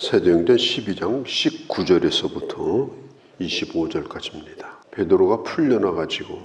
사도행전 12장 19절에서부터 25절까지입니다. 베드로가 풀려나 가지고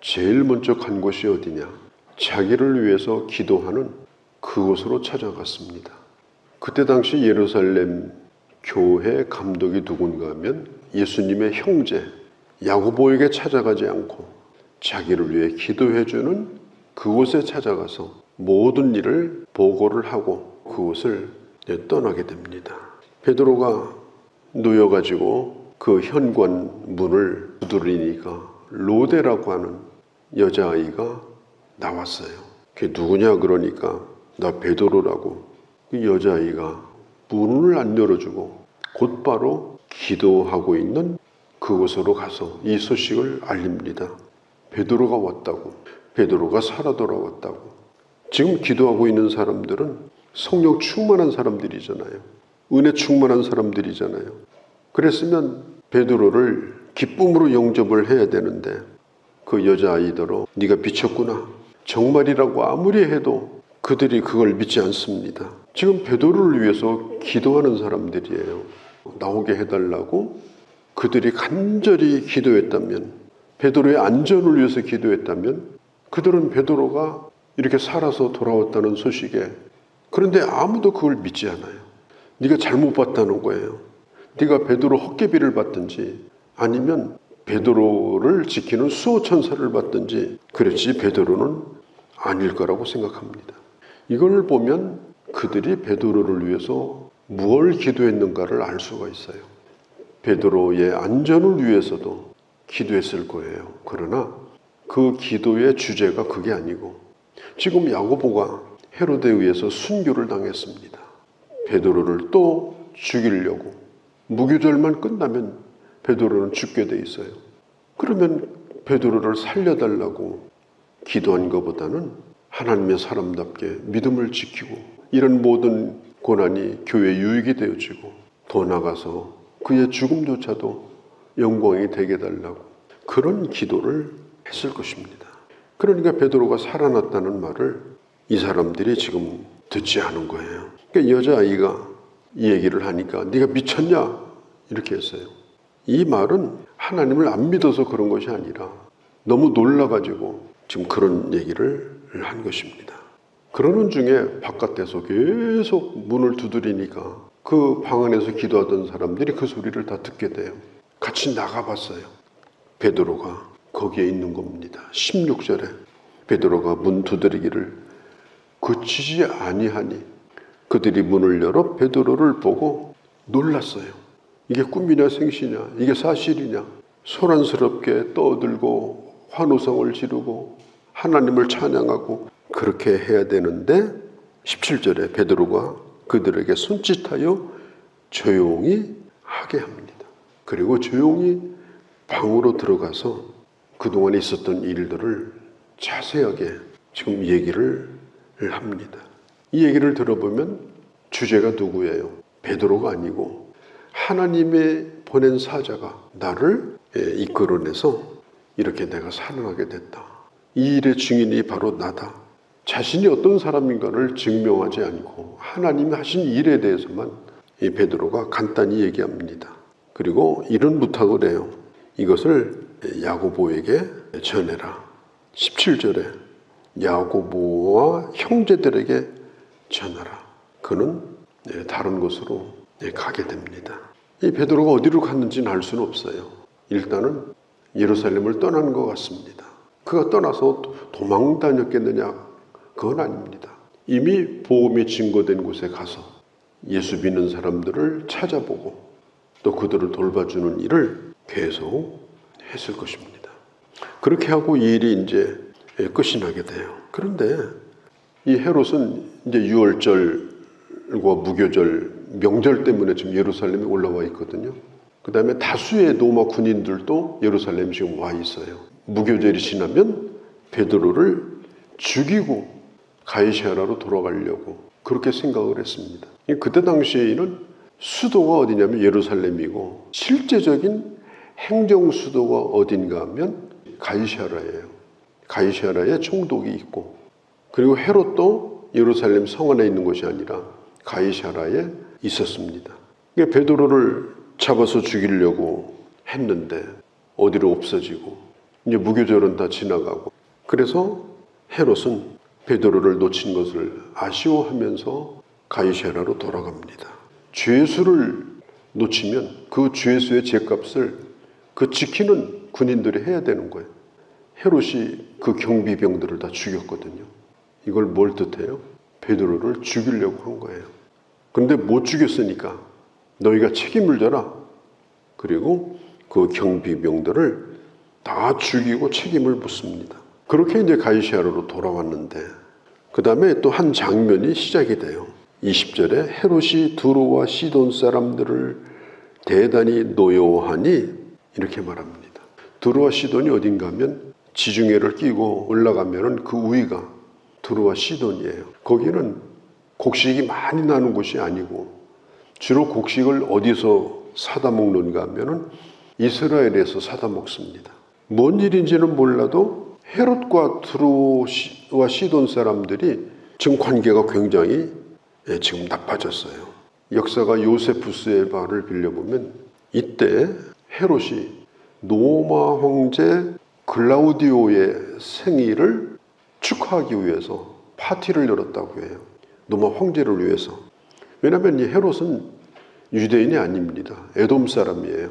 제일 먼저 간 곳이 어디냐? 자기를 위해서 기도하는 그곳으로 찾아갔습니다. 그때 당시 예루살렘 교회 감독이 누군가 하면 예수님의 형제 야고보에게 찾아가지 않고 자기를 위해 기도해 주는 그곳에 찾아가서 모든 일을 보고를 하고 그곳을 떠나게 됩니다. 베드로가 놓여가지고 그 현관 문을 두드리니까 로데라고 하는 여자아이가 나왔어요. 그게 누구냐 그러니까 나 베드로라고 그 여자아이가 문을 안 열어주고 곧바로 기도하고 있는 그곳으로 가서 이 소식을 알립니다. 베드로가 왔다고. 베드로가 살아 돌아왔다고. 지금 기도하고 있는 사람들은 성령 충만한 사람들이잖아요. 은혜 충만한 사람들이잖아요. 그랬으면 베드로를 기쁨으로 영접을 해야 되는데 그 여자아이더러 네가 미쳤구나. 정말이라고 아무리 해도 그들이 그걸 믿지 않습니다. 지금 베드로를 위해서 기도하는 사람들이에요. 나오게 해달라고 그들이 간절히 기도했다면 베드로의 안전을 위해서 기도했다면 그들은 베드로가 이렇게 살아서 돌아왔다는 소식에 그런데 아무도 그걸 믿지 않아요. 네가 잘못 봤다는 거예요. 네가 베드로 헛개비를 받든지 아니면 베드로를 지키는 수호 천사를 받든지 그랬지 베드로는 아닐 거라고 생각합니다. 이걸 보면 그들이 베드로를 위해서 무엇을 기도했는가를 알 수가 있어요. 베드로의 안전을 위해서도 기도했을 거예요. 그러나 그 기도의 주제가 그게 아니고 지금 야고보가 헤로데에 의해서 순교를 당했습니다. 베드로를 또 죽이려고 무교절만 끝나면 베드로는 죽게 돼 있어요. 그러면 베드로를 살려달라고 기도한 것보다는 하나님의 사람답게 믿음을 지키고 이런 모든 고난이 교회 유익이 되어지고 더 나가서 그의 죽음조차도 영광이 되게 달라고 그런 기도를 했을 것입니다. 그러니까 베드로가 살아났다는 말을 이 사람들이 지금 듣지 않은 거예요. 그러니까 여자아이가 이 얘기를 하니까 네가 미쳤냐 이렇게 했어요. 이 말은 하나님을 안 믿어서 그런 것이 아니라 너무 놀라가지고 지금 그런 얘기를 한 것입니다. 그러는 중에 바깥에서 계속 문을 두드리니까 그 방 안에서 기도하던 사람들이 그 소리를 다 듣게 돼요. 같이 나가봤어요. 베드로가 거기에 있는 겁니다. 16절에 베드로가 문 두드리기를 그치지 아니하니 그들이 문을 열어 베드로를 보고 놀랐어요. 이게 꿈이냐 생시냐 이게 사실이냐 소란스럽게 떠들고 환호성을 지르고 하나님을 찬양하고 그렇게 해야 되는데 17절에 베드로가 그들에게 손짓하여 조용히 하게 합니다. 그리고 조용히 방으로 들어가서 그동안 있었던 일들을 자세하게 지금 얘기를 합니다. 이 얘기를 들어보면 주제가 누구예요? 베드로가 아니고 하나님의 보낸 사자가 나를 이끌어내서 이렇게 내가 살아나게 됐다. 이 일의 증인이 바로 나다. 자신이 어떤 사람인가를 증명하지 않고 하나님이 하신 일에 대해서만 이 베드로가 간단히 얘기합니다. 그리고 이런 부탁을 해요. 이것을 야고보에게 전해라. 17절에 야고보와 형제들에게 전하라. 그는 다른 곳으로 가게 됩니다. 이 베드로가 어디로 갔는지는 알 수는 없어요. 일단은 예루살렘을 떠나는 것 같습니다. 그가 떠나서 도망 다녔겠느냐? 그건 아닙니다. 이미 보험이 증거된 곳에 가서 예수 믿는 사람들을 찾아보고 또 그들을 돌봐주는 일을 계속 했을 것입니다. 그렇게 하고 이 일이 이제 끝이 나게 돼요. 그런데 이 헤롯은 이제 유월절과 무교절 명절 때문에 지금 예루살렘에 올라와 있거든요. 그 다음에 다수의 로마 군인들도 예루살렘 지금 와 있어요. 무교절이 지나면 베드로를 죽이고 가이시아라로 돌아가려고 그렇게 생각을 했습니다. 그때 당시에는 수도가 어디냐면 예루살렘이고 실제적인 행정 수도가 어딘가 하면 가이시아라예요. 가이시아라에 총독이 있고 그리고 헤롯도 예루살렘 성 안에 있는 것이 아니라 가이샤라에 있었습니다. 베드로를 잡아서 죽이려고 했는데 어디로 없어지고 이제 무교절은 다 지나가고 그래서 헤롯은 베드로를 놓친 것을 아쉬워하면서 가이사라로 돌아갑니다. 죄수를 놓치면 그 죄수의 죄값을 그 지키는 군인들이 해야 되는 거예요. 헤롯이 그 경비병들을 다 죽였거든요. 이걸 뭘 뜻해요? 베드로를 죽이려고 한 거예요. 그런데 못 죽였으니까 너희가 책임을 져라. 그리고 그 경비병들을 다 죽이고 책임을 묻습니다. 그렇게 이제 가이시아로 돌아왔는데 그 다음에 또 한 장면이 시작이 돼요. 20절에 헤롯이 두로와 시돈 사람들을 대단히 노여워하니 이렇게 말합니다. 두로와 시돈이 어딘가 하면 지중해를 끼고 올라가면은 그 우위가 두로와 시돈이에요. 거기는 곡식이 많이 나는 곳이 아니고 주로 곡식을 어디서 사다 먹는가 하면은 이스라엘에서 사다 먹습니다. 뭔 일인지는 몰라도 헤롯과 두로와 시돈 사람들이 지금 관계가 굉장히 예, 지금 나빠졌어요. 역사가 요세푸스의 말을 빌려보면 이때 헤롯이 노마 황제 글라우디오의 생일을 축하하기 위해서 파티를 열었다고 해요. 노마 황제를 위해서. 왜냐하면 이 헤롯은 유대인이 아닙니다. 에돔 사람이에요.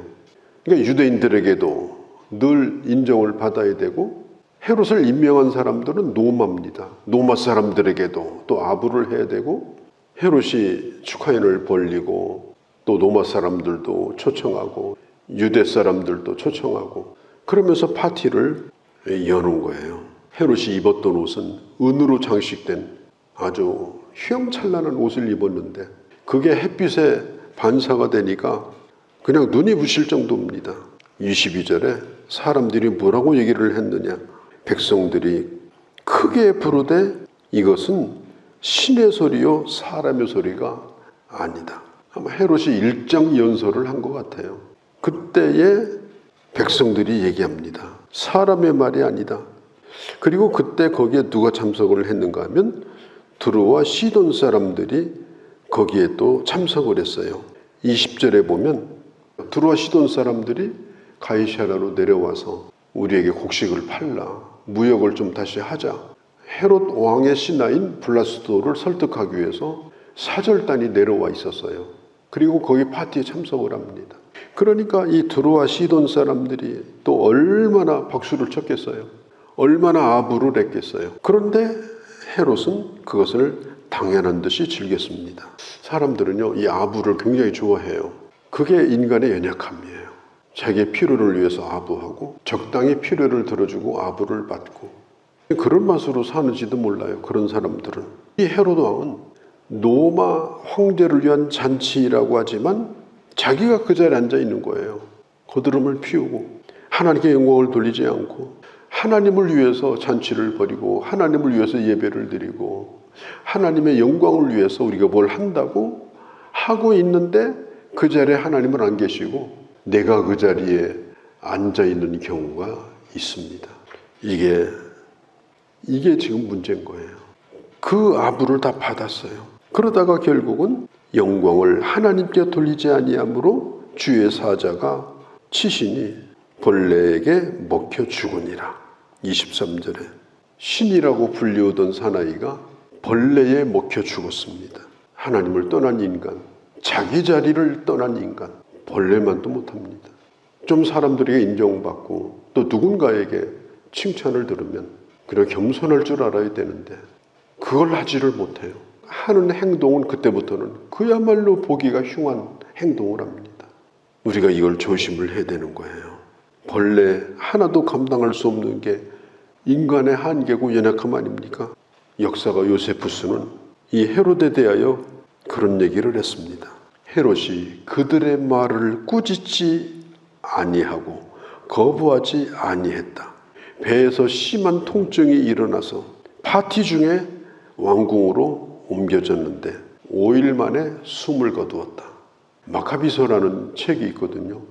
그러니까 유대인들에게도 늘 인정을 받아야 되고 헤롯을 임명한 사람들은 노마입니다. 노마 사람들에게도 또 아부를 해야 되고 헤롯이 축하인을 벌리고 또 노마 사람들도 초청하고 유대 사람들도 초청하고 그러면서 파티를 여는 거예요. 헤롯이 입었던 옷은 은으로 장식된 아주 휘황찬란한 옷을 입었는데 그게 햇빛에 반사가 되니까 그냥 눈이 부실 정도입니다. 22절에 사람들이 뭐라고 얘기를 했느냐? 백성들이 크게 부르되 이것은 신의 소리요 사람의 소리가 아니다. 아마 헤롯이 일장 연설을 한 것 같아요. 그때에 백성들이 얘기합니다. 사람의 말이 아니다. 그리고 그때 거기에 누가 참석을 했는가 하면 두루와 시돈 사람들이 거기에 또 참석을 했어요. 20절에 보면 두루와 시돈 사람들이 가이샤라로 내려와서 우리에게 곡식을 팔라. 무역을 좀 다시 하자. 헤롯 왕의 신하인 블라스도를 설득하기 위해서 사절단이 내려와 있었어요. 그리고 거기 파티에 참석을 합니다. 그러니까 이 두루와 시돈 사람들이 또 얼마나 박수를 쳤겠어요. 얼마나 아부를 했겠어요. 그런데 헤롯은 그것을 당연한 듯이 즐겼습니다. 사람들은요, 이 아부를 굉장히 좋아해요. 그게 인간의 연약함이에요. 자기의 필요를 위해서 아부하고 적당히 필요를 들어주고 아부를 받고 그런 맛으로 사는지도 몰라요. 그런 사람들은 이 헤로드 왕은 노마 황제를 위한 잔치라고 하지만 자기가 그 자리에 앉아 있는 거예요. 거드름을 피우고 하나님께 영광을 돌리지 않고 하나님을 위해서 잔치를 벌이고 하나님을 위해서 예배를 드리고 하나님의 영광을 위해서 우리가 뭘 한다고 하고 있는데 그 자리에 하나님은 안 계시고 내가 그 자리에 앉아 있는 경우가 있습니다. 이게 이게 지금 문제인 거예요. 그 아부를 다 받았어요. 그러다가 결국은 영광을 하나님께 돌리지 아니하므로 주의 사자가 치신이 벌레에게 먹혀 죽으니라. 23절에 신이라고 불리우던 사나이가 벌레에 먹혀 죽었습니다. 하나님을 떠난 인간, 자기 자리를 떠난 인간, 벌레만도 못합니다. 좀 사람들에게 인정받고 또 누군가에게 칭찬을 들으면 그냥 겸손할 줄 알아야 되는데 그걸 하지를 못해요. 하는 행동은 그때부터는 그야말로 보기가 흉한 행동을 합니다. 우리가 이걸 조심을 해야 되는 거예요. 벌레 하나도 감당할 수 없는 게 인간의 한계고 연약함 아닙니까? 역사가 요세푸스는 이 헤롯에 대하여 그런 얘기를 했습니다. 헤롯이 그들의 말을 꾸짖지 아니하고 거부하지 아니했다. 배에서 심한 통증이 일어나서 파티 중에 왕궁으로 옮겨졌는데 5일 만에 숨을 거두었다. 마카비서라는 책이 있거든요.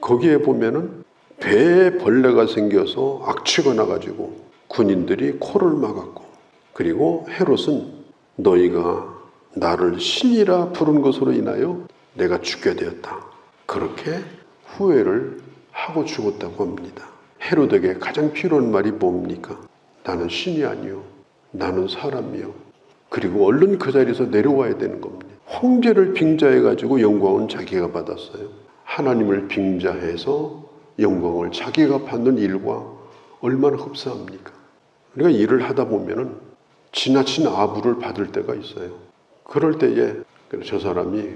거기에 보면은 배에 벌레가 생겨서 악취가 나가지고 군인들이 코를 막았고 그리고 헤롯은 너희가 나를 신이라 부른 것으로 인하여 내가 죽게 되었다. 그렇게 후회를 하고 죽었다고 합니다. 헤로데게 가장 필요한 말이 뭡니까? 나는 신이 아니요. 나는 사람이요. 그리고 얼른 그 자리에서 내려와야 되는 겁니다. 황제를 빙자해 가지고 영광은 자기가 받았어요. 하나님을 빙자해서 영광을 자기가 받는 일과 얼마나 흡사합니까? 우리가 일을 하다 보면은 지나친 아부를 받을 때가 있어요. 그럴 때에 저 사람이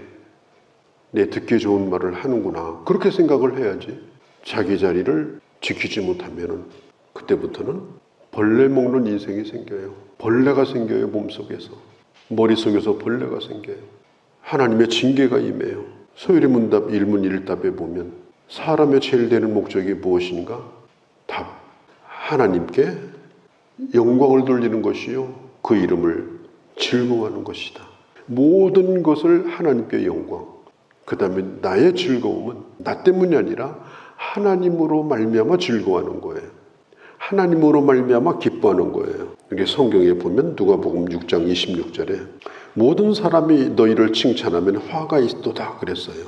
내 듣기 좋은 말을 하는구나 그렇게 생각을 해야지 자기 자리를 지키지 못하면은 그때부터는 벌레 먹는 인생이 생겨요. 벌레가 생겨요 몸속에서 머릿속에서 벌레가 생겨요. 하나님의 징계가 임해요. 소율의 문답 일문 일답에 보면 사람의 제일 되는 목적이 무엇인가? 답. 하나님께 영광을 돌리는 것이요. 그 이름을 즐거워하는 것이다. 모든 것을 하나님께 영광. 그 다음에 나의 즐거움은 나 때문이 아니라 하나님으로 말미암아 즐거워하는 거예요. 하나님으로 말미암아 기뻐하는 거예요. 이게 성경에 보면 누가복음 6장 26절에 모든 사람이 너희를 칭찬하면 화가 있도다 그랬어요.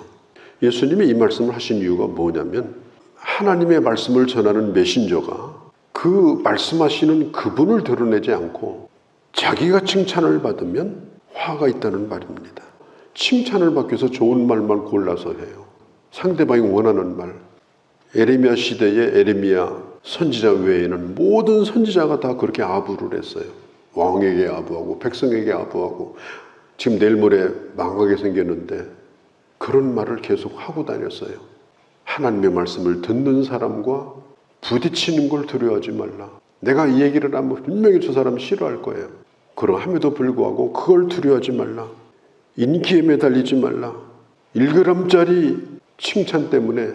예수님이 이 말씀을 하신 이유가 뭐냐면 하나님의 말씀을 전하는 메신저가 그 말씀하시는 그분을 드러내지 않고 자기가 칭찬을 받으면 화가 있다는 말입니다. 칭찬을 받기 위해서 좋은 말만 골라서 해요. 상대방이 원하는 말. 에레미야 시대의 에레미야 선지자 외에는 모든 선지자가 다 그렇게 아부를 했어요. 왕에게 아부하고 백성에게 아부하고 지금 내일 모레 망하게 생겼는데 그런 말을 계속 하고 다녔어요. 하나님의 말씀을 듣는 사람과 부딪히는 걸 두려워하지 말라. 내가 이 얘기를 하면 분명히 저 사람 싫어할 거예요. 그러함에도 불구하고 그걸 두려워하지 말라. 인기에 매달리지 말라. 1g짜리 칭찬 때문에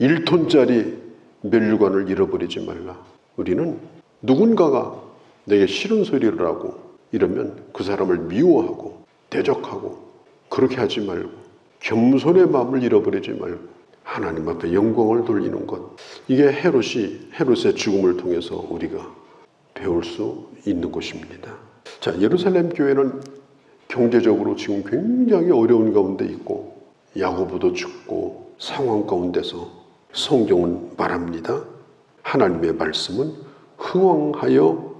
1톤짜리 멸류관을 잃어버리지 말라. 우리는 누군가가 내게 싫은 소리를 하고 이러면 그 사람을 미워하고 대적하고 그렇게 하지 말고 겸손의 마음을 잃어버리지 말고 하나님 앞에 영광을 돌리는 것. 이게 헤롯이 헤롯의 죽음을 통해서 우리가 배울 수 있는 것입니다. 자, 예루살렘 교회는 경제적으로 지금 굉장히 어려운 가운데 있고 야고보도 죽고 상황 가운데서 성경은 말합니다. 하나님의 말씀은 흥왕하여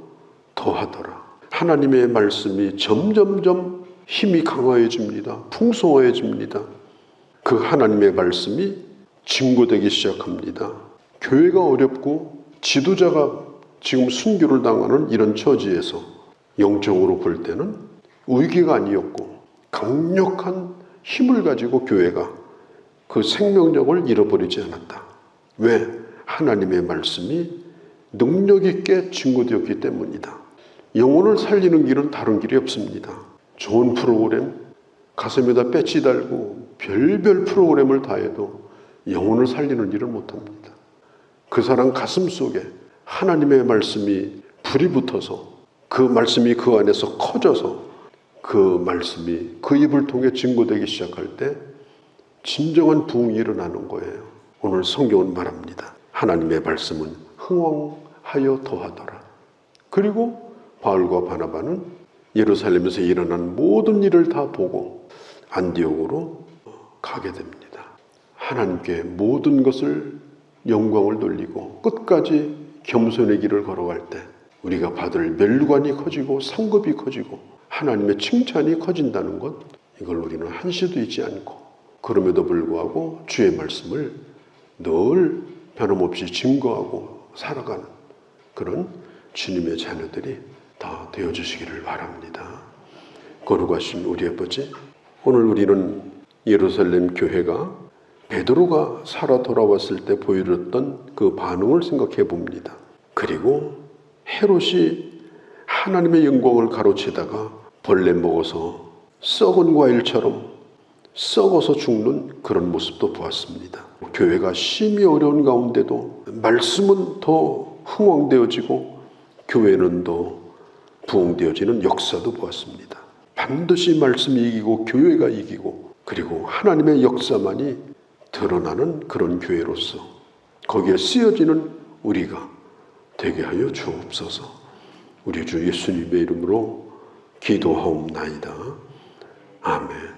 더하더라. 하나님의 말씀이 점점점 힘이 강화해집니다. 풍성해집니다. 그 하나님의 말씀이 증거되기 시작합니다. 교회가 어렵고 지도자가 지금 순교를 당하는 이런 처지에서 영적으로 볼 때는 위기가 아니었고 강력한 힘을 가지고 교회가 그 생명력을 잃어버리지 않았다. 왜? 하나님의 말씀이 능력 있게 증거되었기 때문이다. 영혼을 살리는 길은 다른 길이 없습니다. 좋은 프로그램, 가슴에다 배지 달고 별별 프로그램을 다 해도 영혼을 살리는 일을 못합니다. 그 사람 가슴 속에 하나님의 말씀이 불이 붙어서 그 말씀이 그 안에서 커져서 그 말씀이 그 입을 통해 증거되기 시작할 때 진정한 부흥이 일어나는 거예요. 오늘 성경은 말합니다. 하나님의 말씀은 흥왕하여 더하더라. 그리고 바울과 바나바는 예루살렘에서 일어난 모든 일을 다 보고 안디옥으로 가게 됩니다. 하나님께 모든 것을 영광을 돌리고 끝까지 겸손의 길을 걸어갈 때 우리가 받을 멸관이 커지고 상급이 커지고 하나님의 칭찬이 커진다는 것 이걸 우리는 한시도 잊지 않고 그럼에도 불구하고 주의 말씀을 늘 변함없이 증거하고 살아가는 그런 주님의 자녀들이 다 되어 주시기를 바랍니다. 거룩하신 우리 아버지 오늘 우리는 예루살렘 교회가 베드로가 살아 돌아왔을 때 보여줬던 그 반응을 생각해 봅니다. 그리고 헤롯이 하나님의 영광을 가로채다가 벌레 먹어서 썩은 과일처럼 썩어서 죽는 그런 모습도 보았습니다. 교회가 심히 어려운 가운데도 말씀은 더 흥왕되어지고 교회는 더 부흥되어지는 역사도 보았습니다. 반드시 말씀이 이기고 교회가 이기고 그리고 하나님의 역사만이 드러나는 그런 교회로서 거기에 쓰여지는 우리가 되게 하여 주옵소서. 우리 주 예수님의 이름으로 기도하옵나이다. 아멘.